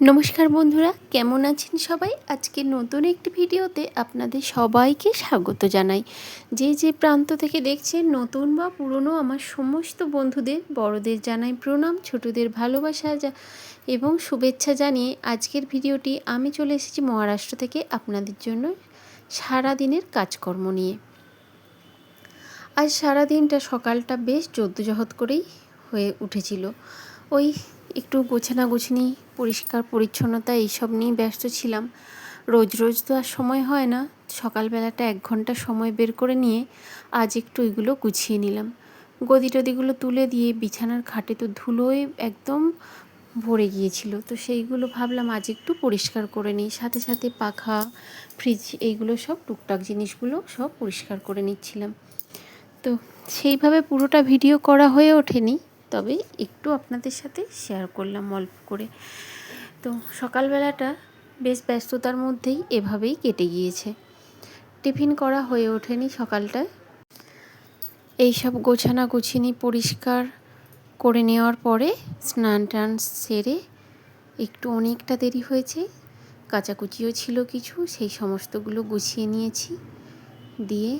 নমস্কার বন্ধুরা, কেমন আছেন সবাই? আজকে নতুন একটি ভিডিওতে আপনাদের সবাইকে স্বাগত জানাই। যে যে প্রান্ত থেকে দেখছেন, নতুন বা পুরনো আমার সমস্ত বন্ধুদের, বড়দের জানাই প্রণাম, ছোটদের ভালোবাসা এবং শুভেচ্ছা জানিয়ে আজকের ভিডিওটি আমি চলে এসেছি মহারাষ্ট্র থেকে আপনাদের জন্য সারা দিনের কাজকর্ম নিয়ে। আজ সারা দিনটা সকালটা বেশ জহদ করেই হয়ে উঠেছিল। ওই একটু গোছানা গোছনি পরিষ্কার, পরিচ্ছন্নতা এইসব নিয়ে ব্যস্ত ছিলাম। রোজ রোজ তো আর সময় হয় না। সকালবেলাটা এক ঘণ্টা সময় বের করে নিয়ে আজ একটু এগুলো গুছিয়ে নিলাম। গদি টদিগুলো তুলে দিয়ে বিছানার খাটে তো ধুলোয় একদম ভরে গিয়েছিল। তো সেইগুলো ভাবলাম আজ একটু পরিষ্কার করে নিই। সাথে সাথে পাখা, ফ্রিজ এইগুলো সব, টুকটাক জিনিসগুলো সব পরিষ্কার করে নিচ্ছিলাম। তো সেইভাবে পুরোটা ভিডিও করা হয়ে ওঠেনি। তবে একটু আপনাদের সাথে শেয়ার করলাম অল্প করে। তো সকালবেলাটা বেশ ব্যস্ততার মধ্যেই এভাবেই কেটে গিয়েছে। টিফিন করা হয়ে ওঠেনি সকালটায়। এইসব গোছানা গুছিনি পরিষ্কার করে নেওয়ার পরে স্নান টান সেরে একটু অনেকটা দেরি হয়েছে। কাচাকুচিও ছিল কিছু, সেই সমস্তগুলো গুছিয়ে নিয়েছি। দিয়ে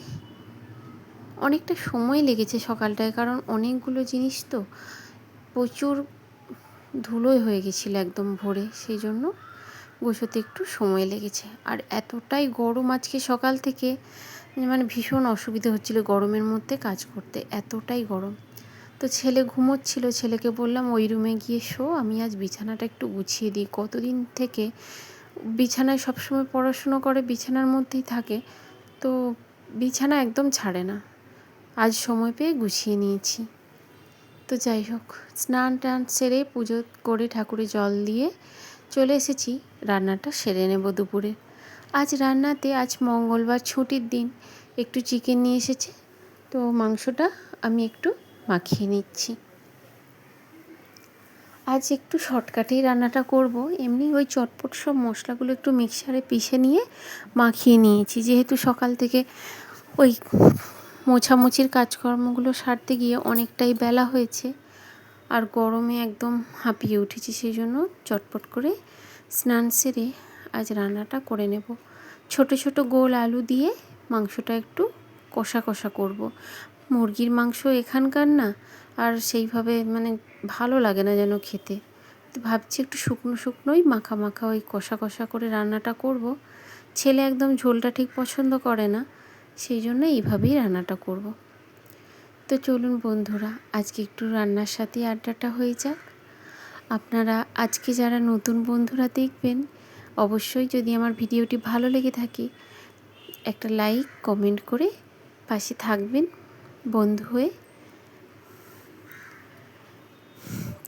অনেকটা সময় লেগেছে সকালটায়, কারণ অনেকগুলো জিনিস তো প্রচুর ধুলোই হয়ে গেছিল একদম ভোরে সেই জন্য গোছতে একটু সময় লেগেছে। আর এতটাই গরম আজকে সকাল থেকে মানে ভীষণ অসুবিধা হচ্ছিল গরমের মধ্যে কাজ করতে, এতটাই গরম। তো ছেলে ঘুমোচ্ছিল, ছেলেকে বললাম, ওই রুমে গিয়ে শো, আমি আজ বিছানাটা একটু গুছিয়ে দিই। কতদিন থেকে বিছানায় সবসময় পড়াশুনো করে, বিছানার মধ্যেই থাকে, তো বিছানা একদম ছাড়ে না। আজ সময় পেয়ে গুছিয়ে নিয়েছি। তো যাই হোক, স্নান টান সেরে পুজো করে ঠাকুরে জল দিয়ে চলে এসেছি। রান্নাটা সেরে নেব দুপুরে। আজ রান্নাতে আজ মঙ্গলবার ছুটির দিন। একটু চিকেন নিয়ে এসেছে, তো মাংসটা আমি একটু মাখিয়ে নিচ্ছি। আজ একটু শর্টকাটেই রান্নাটা করব। এমনি ওই চটপট সব মশলাগুলো একটু মিক্সারে পিষে নিয়ে মাখিয়ে নিয়েছি। যেহেতু সকাল থেকে ওই মোছামুছির কাজকর্মগুলো সারতে গিয়ে অনেকটাই বেলা হয়েছে আর গরমে একদম হাঁপিয়ে উঠেছি সেই জন্য চটপট করে স্নান সেরে আজ রান্নাটা করে নেব ছোট ছোট গোল আলু দিয়ে মাংসটা একটু কষা কষা করব। মুরগির মাংস এখানকার না, আর সেইভাবে মানে ভালো লাগে না যেন খেতে ভাবছি একটু শুকনো শুকনোই মাখা মাখা ওই কষা কষা করে রান্নাটা করব। ছেলে একদম ঝোলটা ঠিক পছন্দ করে না সেই জন্য এইভাবেই রান্নাটা করব। তো চলুন বন্ধুরা, আজকে একটু রান্নার সাথে আড্ডাটা হয়ে যাক আপনারা আজকে যারা নতুন বন্ধুরা দেখবেন, অবশ্যই যদি আমার ভিডিওটি ভালো লেগে থাকে, একটা লাইক, কমেন্ট করে পাশে থাকবেন বন্ধু হয়ে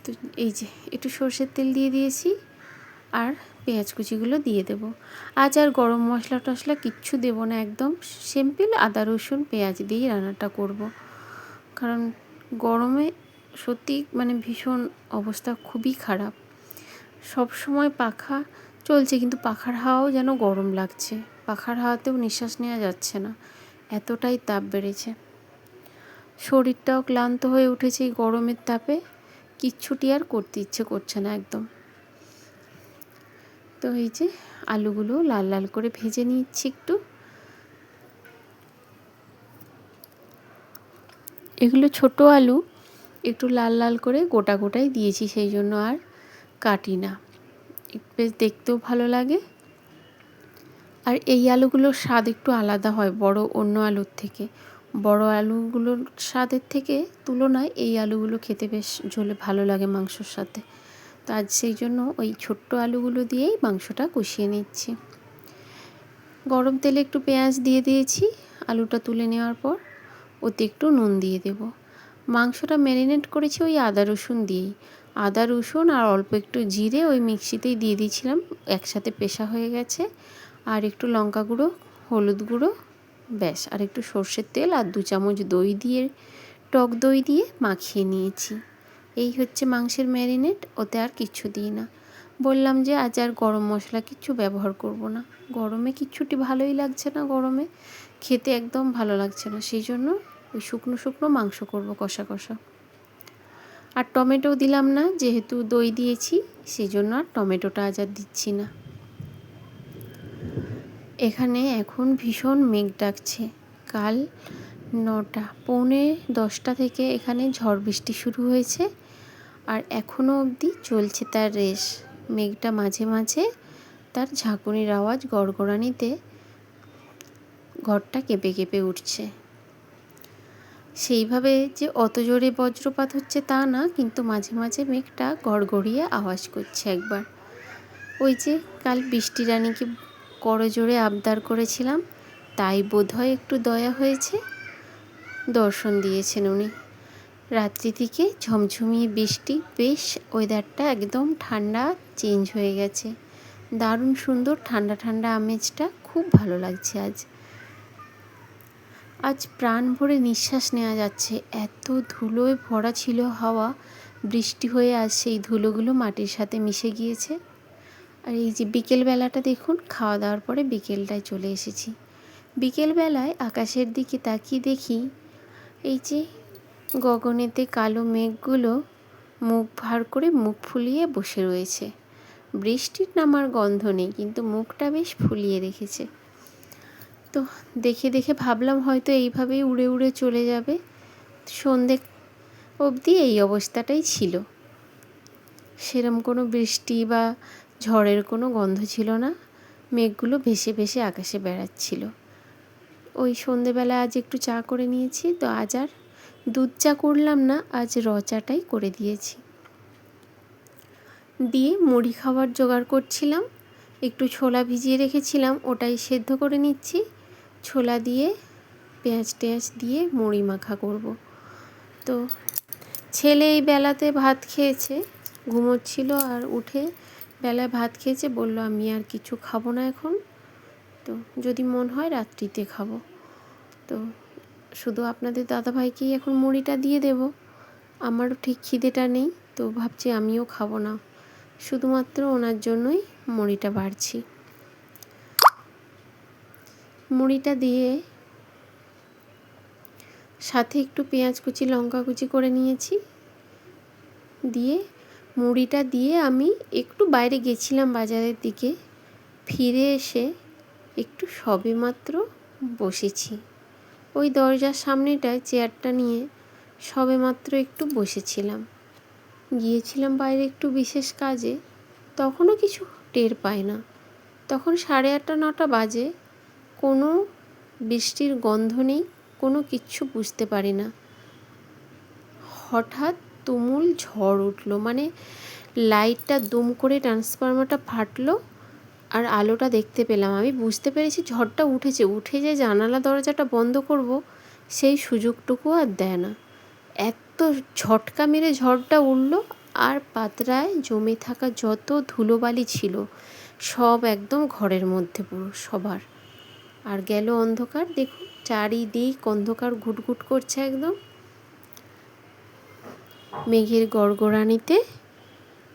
তো এই যে, একটু সর্ষের তেল দিয়ে দিয়েছি আর পেঁয়াজ কুচিগুলো দিয়ে দেব। আজ আর গরম মশলা টশলা কিচ্ছু দেব না একদম। সিম্পল আদা, রসুন, পেঁয়াজ দিয়েই রান্নাটা করব। কারণ গরমে সত্যি মানে ভীষণ অবস্থা খুবই খারাপ। সব সময় পাখা চলছে কিন্তু পাখার হাওয়াও যেন গরম লাগছে। পাখার হাওয়াতেও নিঃশ্বাস নেওয়া যাচ্ছে না। এতটাই তাপ বেড়েছে। শরীরটাও ক্লান্ত হয়ে উঠেছে এই গরমের তাপে। কিচ্ছুটি আর করতে ইচ্ছে করছে না একদম। তো এই যে আলুগুলো লাল লাল করে ভেজে নিচ্ছি একটু। এগুলো ছোট আলু, একটু লাল লাল করে গোটা গোটাই দিয়েছি, সেই জন্য আর কাটি না। বেশ দেখতেও ভালো লাগে। আর এই আলুগুলোর স্বাদ একটু আলাদা হয় বড় অন্য আলুর থেকে। বড় আলুগুলোর স্বাদের থেকে তুলনায় এই আলুগুলো খেতে বেশ ঝোলে ভালো লাগে মাংসর সাথে। তো আজ সেই জন্য ওই ছোট্ট আলুগুলো দিয়েই মাংসটা কষিয়ে নিচ্ছি। গরম তেলে একটু পেঁয়াজ দিয়ে দিয়েছি, আলুটা তুলে নেওয়ার পর ওতে একটু নুন দিয়ে দেব। মাংসটা ম্যারিনেট করেছি ওই আদা রসুন দিয়েই। আদা রসুন আর অল্প একটু জিরে ওই মিক্সিতেই দিয়ে দিয়েছিলাম, একসাথে পেশা হয়ে গেছে। আর একটু লঙ্কা গুঁড়ো, হলুদ গুঁড়ো, ব্যাস। আর একটু সর্ষের তেল আর দু চামচ দই দিয়ে, টক দই দিয়ে মাখিয়ে নিয়েছি। এই হচ্ছে মাংসের ম্যারিনেট, ওতে আর কিচ্ছু দিই না। বললাম যে আজ আর গরম মশলা কিচ্ছু ব্যবহার করব না। গরমে কিচ্ছুটি ভালোই লাগছে না গরমে। খেতে একদম ভালো লাগছে না, সেই জন্য ওই শুকনো শুকনো মাংস করব কষা কষা। আর টমেটো দিলাম না, যেহেতু দই দিয়েছি, সেই জন্য আর টমেটোটা আজ আর দিচ্ছি না। এখানে এখন ভীষণ মেঘ ডাকছে। কাল নটা, পৌনে দশটা থেকে এখানে ঝড় বৃষ্টি শুরু হয়েছে। আর এখনও অবধি চলছে তার রেশ। মেঘটা মাঝে মাঝে তার ঝাঁকুনির আওয়াজ গড়গড়ানিতে ঘরটা কেঁপে কেঁপে উঠছে। সেইভাবে যে অত জোরে বজ্রপাত হচ্ছে তা না, কিন্তু মাঝে মাঝে মেঘটা গড়গড়িয়ে আওয়াজ করছে একবার। ওই যে কাল বৃষ্টি রানীকে করো জোরে আবদার করেছিলাম, তাই বোধহয় একটু দয়া হয়েছে। দর্শন দিয়েছেন উনি। রাত্রি থেকে ঝমঝমিয়ে বৃষ্টি, বেশ ওয়েদারটা একদম ঠান্ডা চেঞ্জ হয়ে গেছে। দারুণ সুন্দর ঠান্ডা ঠান্ডা আমেজটা খুব ভালো লাগছে আজ। আজ প্রাণ ভরে নিঃশ্বাস নেওয়া যাচ্ছে। এত ধুলোয় ভরা ছিল হাওয়া, বৃষ্টি হয়ে আজ সেই ধুলোগুলো মাটির সাথে মিশে গিয়েছে। আর এই যে বিকেলবেলাটা দেখুন খাওয়া দাওয়ার পরে বিকেলটায় চলে এসেছি। বিকেলবেলায় আকাশের দিকে তাকিয়ে দেখি, এই যে গগনেতে কালো মেঘগুলো মুখ ভার করে মুখ ফুলিয়ে বসে রয়েছে। বৃষ্টির নামার গন্ধ নেই, কিন্তু মুখটা বেশ ফুলিয়ে রেখেছে তো দেখে দেখে ভাবলাম হয়তো এইভাবেই উড়ে উড়ে চলে যাবে। সন্ধে অবধি এই অবস্থাটাই ছিল। সেরম কোনো বৃষ্টি বা ঝড়ের কোনো গন্ধ ছিল না। মেঘগুলো ভেসে ভেসে আকাশে বেড়াচ্ছিল। ওই সন্ধেবেলা আজ একটু চা করে নিয়েছি, তো আজ আর দুধ চা করলাম না, আজ র চাটাই করে দিয়েছি। দিয়ে মুড়ি খাবার জোগাড় করছিলাম, একটু ছোলা ভিজিয়ে রেখেছিলাম, ওটাই সেদ্ধ করে নিচ্ছি। ছোলা দিয়ে পেঁয়াজ টেঁয়াজ দিয়ে মুড়ি মাখা করব। তো ছেলে এই বেলাতে ভাত খেয়েছে, ঘুমোচ্ছিল আর উঠে বেলায় ভাত খেয়েছে, বলল, আমি আর কিছু খাব না এখন, তো যদি মন হয় রাত্রিতে খাব। তো শুধু আপনাদের দাদাভাইকেই এখন মুড়িটা দিয়ে দেব। আমারও ঠিক খিদেটা নেই, তো ভাবছি আমিও খাব না। শুধুমাত্র ওনার জন্যই মুড়িটা বাড়ছি। মুড়িটা দিয়ে সাথে একটু পেঁয়াজ কুচি, লঙ্কা কুচি করে নিয়েছি। দিয়ে মুড়িটা দিয়ে আমি একটু বাইরে গেছিলাম বাজারের দিকে, ফিরে এসে একটু সবেমাত্র বসেছি। ওই দরজার সামনেটায় চেয়ারটা নিয়ে সবে মাত্র একটু বসেছিলাম। গিয়েছিলাম বাইরে একটু বিশেষ কাজে, তখনও কিছু টের পাই না। তখন সাড়ে আটটা, নটা বাজে, কোনো বৃষ্টির গন্ধ নেই, কোনো কিচ্ছু বুঝতে পারি না। হঠাৎ তুমুল ঝড় উঠল মানে লাইটটা দুম করে ট্রান্সফরমারটা ফাটলো আর আলোটা দেখতে পেলাম। আমি বুঝতে পেরেছি ঝড়টা উঠেছে। উঠে যে জানালা দরজাটা বন্ধ করব, সেই সুযোগটুকু আর দেয় না। এত ঝটকা মেরে ঝড়টা উঠল আর পাতরায় জমে থাকা যত ধুলোবালি ছিল, সব একদম ঘরের মধ্যে পুরো সবার। আর গেল অন্ধকার, দেখুন চারিদিক অন্ধকার ঘুটঘুট করছে একদম। মেঘের গড়গড়ানিতে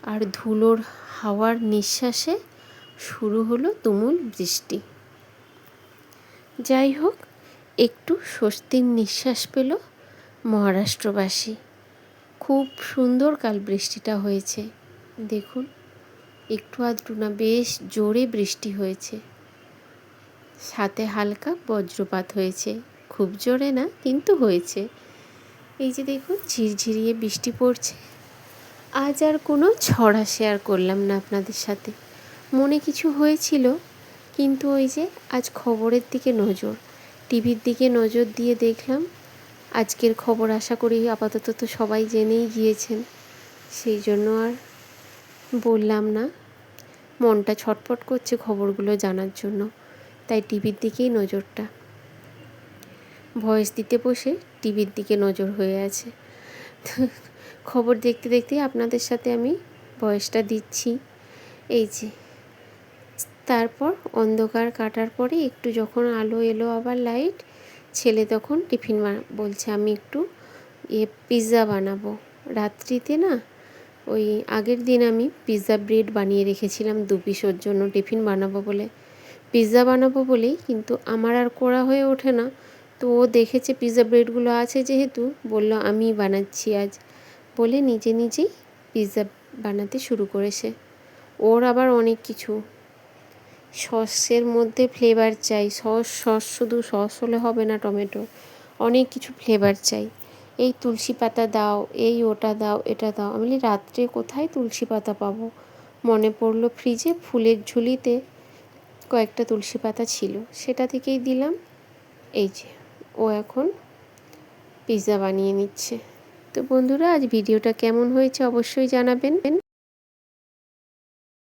আর ধুলোর হাওয়ার নিঃশ্বাসে শুরু হলো তুমুল বৃষ্টি। যাই হোক, একটু স্বস্তির নিঃশ্বাস পেল মহারাষ্ট্রবাসী। খুব সুন্দর কাল বৃষ্টিটা হয়েছে। দেখুন, একটু আধটু না বেশ জোরে বৃষ্টি হয়েছে। সাথে হালকা বজ্রপাত হয়েছে। খুব জোরে না, কিন্তু হয়েছে। এই যে দেখুন, ঝিরঝিরিয়ে বৃষ্টি পড়ছে। আজ আর কোনো ছড়া শেয়ার করলাম না আপনাদের সাথে। মনে কিছু হয়েছিল, কিন্তু ওই যে আজ খবরের দিকে নজর। টিভির দিকে নজর দিয়ে দেখলাম, আজকের খবর আশা করি আপাতত তো সবাই জেনেই গিয়েছেন। সেই জন্য আর বললাম না। মনটা ছটপট করছে খবরগুলো জানার জন্য, তাই টিভির দিকেই নজরটা। ভয়েস দিতে বসে টিভির দিকে নজর হয়ে আছে। খবর দেখতে দেখতে আপনাদের সাথে আমি ভয়েসটা দিচ্ছি। এই যে তারপর অন্ধকার কাটার পরে একটু যখন আলো এলো আবার লাইট ছেলে তখন টিফিন বলছে, আমি একটু এ পিৎজা বানাবো। রাত্রিতে না, ওই আগের দিন আমি পিৎজা ব্রেড বানিয়ে রেখেছিলাম, দু পিসোর জন্য টিফিন বানাবো বলে। পিৎজা বানাবো বলেই কিন্তু আমার আর করা হয়ে ওঠে না। তো ও দেখেছে পিৎজা ব্রেডগুলো আছে যেহেতু, বলল আমি বানাচ্ছি আজ। বলে নিজে নিজেই পিৎজা বানাতে শুরু করেছে। ওর আবার অনেক কিছু সসের মধ্যে ফ্লেভার চাই। সস সস শুধু সস হলে হবে না টমেটো। অনেক কিছু ফ্লেভার চাই। এই তুলসী পাতা দাও, এই ওটা দাও, এটা দাও। আমি বলি, রাত্রে কোথায় তুলসী পাতা পাবো? মনে পড়ল ফ্রিজে ফুলের ঝুলিতে কয়েকটা তুলসী পাতা ছিল। সেটা থেকেই দিলাম। এই যে, ও এখন পিৎজা বানিয়ে নিচ্ছে। তো বন্ধুরা, আজ ভিডিওটা কেমন হয়েছে অবশ্যই জানাবেন।